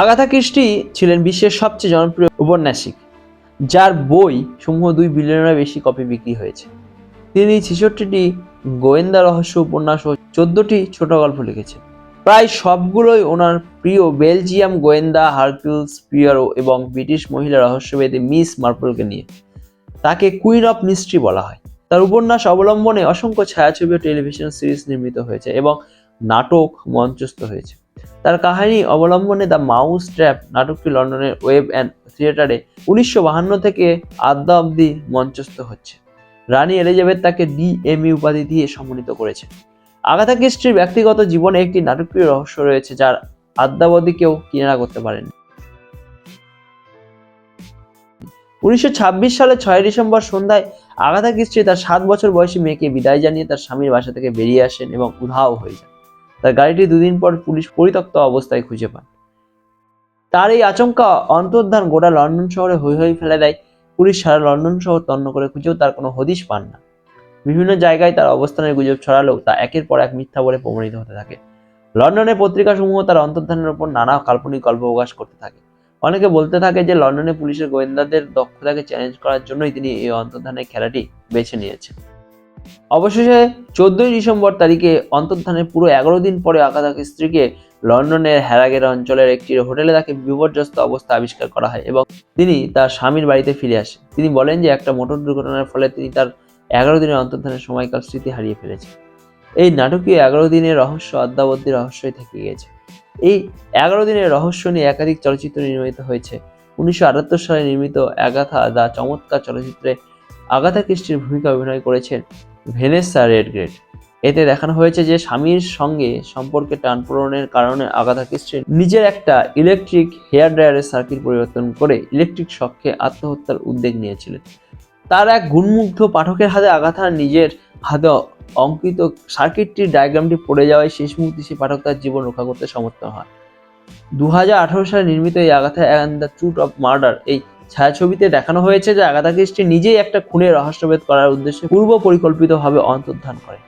Agatha Christie ছিলেন বিশ্বের সবচেয়ে জনপ্রিয় উপন্যাসিক, যার বই সমূহ দুই বিলিয়নের বেশি কপি বিক্রি হয়েছে। তিনি ছেষট্টিটি গোয়েন্দা রহস্য উপন্যাস ও চোদ্দটি ছোট গল্প লিখেছেন। প্রায় সবগুলোই ওনার প্রিয় বেলজিয়াম গোয়েন্দা হার্কিউলস পিয়ারো এবং ব্রিটিশ মহিলা রহস্যবেদী মিস মার্পলকে নিয়ে। তাকে কুইন অফ মিস্ট্রি বলা হয়। তার উপন্যাস অবলম্বনে অসংখ্য ছায়াছবি ও টেলিভিশন সিরিজ নির্মিত হয়েছে এবং নাটক মঞ্চস্থ হয়েছে। তার কাহিনী অবলম্বনে দ্য মাউস ট্র্যাপ নাটকটি লন্ডনের ওয়েব অ্যান্ড থিয়েটারে উনিশশো বাহান্ন থেকে আদ্যা অব্দি মঞ্চস্থ হচ্ছে। রানী এলিজাবেথ তাকে ডিএমই উপাধি দিয়ে সম্মানিত করেছে আগাথা ক্রিস্টির ব্যক্তিগত জীবনে একটি নাটকীয় রহস্য রয়েছে যার আদ্যাবধি কেউ কিনারা করতে পারেনি উনিশশো সালে ছয় ডিসেম্বর সন্ধ্যায় আগাথা ক্রিস্টি তার সাত বছর বয়সী মেয়েকে বিদায় জানিয়ে তার স্বামীর বাসা থেকে বেরিয়ে আসেন এবং উধাও হয়ে যান। তার গাড়িটি দুদিন পর পুলিশ পরিত্যক্ত অবস্থায় খুঁজে পান তার এই আচমকা অন্তর্ধান গোটা লন্ডন শহরে হৈ হৈ ফেলে দেয়। পুলিশ সারা লন্ডন শহর তন্ন করে খুঁজেও তার কোনো হদিশ পান না। বিভিন্ন জায়গায় তার অবস্থানের গুজব ছড়ালেও তা একের পর এক মিথ্যা বলে প্রমাণিত হতে থাকে। লন্ডনের পত্রিকাসমূহ তার অন্তর্ধানের উপর নানা কাল্পনিক গল্প প্রকাশ করতে থাকে। অনেকে বলতে থাকে যে লন্ডনে পুলিশের গোয়েন্দাদের দক্ষতাকে চ্যালেঞ্জ করার জন্যই তিনি এই অন্তর্ধানের খেলাটি বেছে নিয়েছেন। অবশেষে চোদ্দই ডিসেম্বর তারিখে অন্তর্ধানের পুরো এগারো দিন পরে আকাদাকে স্ত্রীকে লন্ডনের হ্যারাগের অঞ্চলের একটি হোটেলে তাকে বিপর্যস্ত অবস্থা আবিষ্কার করা হয় এবং তিনি তার স্বামীর বাড়িতে ফিরে আসেন। তিনি বলেন যে একটা মোটর দুর্ঘটনার ফলে তিনি তার এগারো দিনের অন্তর্ধানের সময়কাল স্মৃতি হারিয়ে ফেলেছেন। এই নাটকীয় এগারো দিনের রহস্য অদ্যাবধি রহস্যই থেকে গিয়েছে। এই এগারো দিনের রহস্য নিয়ে একাধিক চলচ্চিত্র নির্মিত হয়েছে। উনিশশো আটাত্তর সালে নির্মিত অ্যাগাথা দ্য চমৎকার চলচ্চিত্রে আগাথা ক্রিস্টির ভূমিকা অভিনয় করেছেন ভেনেসা রেডগ্রেড। এতে দেখানো হয়েছে যে স্বামীর সঙ্গে সম্পর্কে টানপূরণের কারণে আগাথা ক্রিস্টি নিজের একটা ইলেকট্রিক হেয়ার ড্রায়ারের সার্কিট পরিবর্তন করে ইলেকট্রিক শখে আত্মহত্যার উদ্যোগ নিয়েছিলেন। তার এক গুণমুগ্ধ পাঠকের হাতে আগাথা নিজের হাতে অঙ্কিত সার্কিটটির ডায়াগ্রামটি পড়ে যাওয়ায় শেষ মুহূর্তে সে পাঠক তার জীবন রক্ষা করতে সমর্থ হয় দু হাজার আঠারো সালে নির্মিত এই Agatha and the truth of murder এই ছায়াছবিতে দেখানো হয়েছে যে আগাথা ক্রিস্টি নিজেই একটা খুনের রহস্যভেদ করার উদ্দেশ্যে পূর্ব পরিকল্পিতভাবে অন্তর্ধান করে।